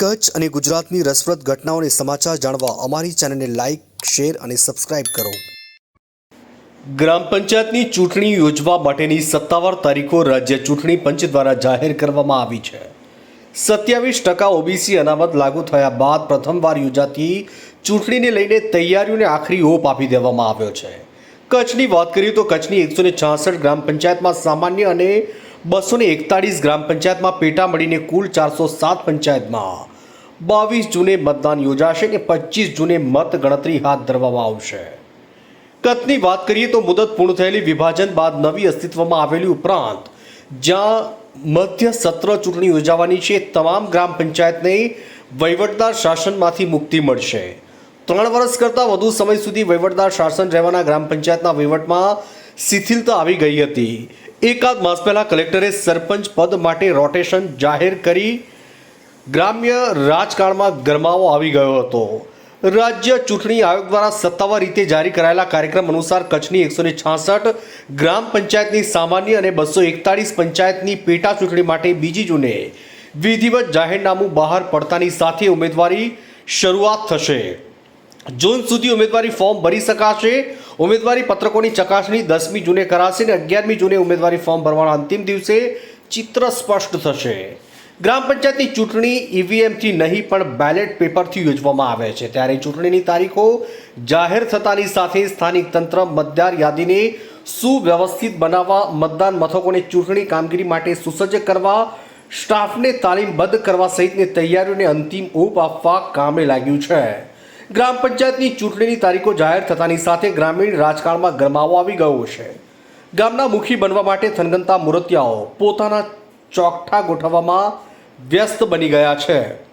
કચ્છ અને ગુજરાતની રસપ્રદ ઘટનાઓને સમાચાર જાણવા અમારી ચેનલને લાઇક શેર અને સબસ્ક્રાઇબ કરો. ગ્રામ પંચાયતની ચૂંટણી યોજવા માટેની સત્તાવાર તારીખો રાજ્ય ચૂંટણી પંચ દ્વારા જાહેર કરવામાં આવી છે. સત્યાવીસ ટકા ઓબીસી અનામત લાગુ થયા બાદ પ્રથમવાર યોજાતી ચૂંટણીને લઈને તૈયારીઓને આખરી ઓપ આપી દેવામાં આવ્યો છે. કચ્છની વાત કરીએ તો કચ્છની એકસો છાસઠ ગ્રામ પંચાયતમાં સામાન્ય અને બસો ને એકતાળીસ ગ્રામ પંચાયતમાં પેટા મળીને કુલ ચારસો સાત પંચાયતમાં. બાવીસ જૂને મતદાન યોજાશે અને પચીસ જૂને મત ગણતરી હાથ ધરવામાં આવશે. કચ્છની વાત કરીએ તો મુદત પૂર્ણ થયેલી વિભાજન બાદ નવી અસ્તિત્વમાં આવેલી ઉપરાંત, જ્યાં મધ્ય સત્ર ચૂંટણી યોજાવાની છે, તમામ ગ્રામ પંચાયતને વહીવટદાર શાસનમાંથી મુક્તિ મળશે. ત્રણ વર્ષ કરતાં વધુ સમય સુધી વહીવટદાર શાસન રહેવાના ગ્રામ પંચાયતના વહીવટમાં શિથિલતા આવી ગઈ હતી. એકાદ માસ પહેલા કલેક્ટરે સરપંચ પદ માટે રોટેશન જાહેર કરી ગ્રામ્ય રાજકારણમાં ગરમાવો આવી ગયો હતો. રાજ્ય ચૂંટણી આયોગ દ્વારા સત્તાવાર રીતે જારી કરાયેલા કાર્યક્રમ અનુસાર કચ્છની એકસો ને છાસઠ ગ્રામ પંચાયતની સામાન્ય અને બસો એકતાળીસ પંચાયતની પેટા ચૂંટણી માટે બીજી જૂને વિધિવત જાહેરનામું બહાર પડતાની સાથે ઉમેદવારી શરૂઆત થશે. જૂન સુધી ઉમેદવારી ફોર્મ ભરી શકાશે. ઉમેદવારી પત્રકોની ચકાસણી દસમી જૂને કરાશે અને અગિયારમી જૂને ઉમેદવારી ફોર્મ ભરવાના અંતિમ દિવસે ચિત્ર સ્પષ્ટ થશે. ગ્રામ પંચાયતની ચૂંટણી ઈવીએમથી નહીં, પણ બેલેટ પેપરથી યોજવામાં આવે છે. ત્યારે ચૂંટણીની તારીખો જાહેર થતાની સાથે સ્થાનિક તંત્ર મતદાર યાદીને સુવ્યવસ્થિત બનાવવા, મતદાન મથકોને ચૂંટણી કામગીરી માટે સુસજ્જ કરવા, સ્ટાફને તાલીમબદ્ધ કરવા સહિતની તૈયારીઓને અંતિમ ઓપ આપવા કામે લાગ્યું છે. ગ્રામ પંચાયતની ચૂંટણીની તારીખો જાહેર થતાની સાથે ગ્રામીણ રાજકારણમાં ગરમાવો આવી ગયો છે. ગામના મુખી બનવા માટે થનગનતા મૂર્તિયાઓ પોતાના ચોકઠા ગોઠવવામાં વ્યસ્ત બની ગયા છે.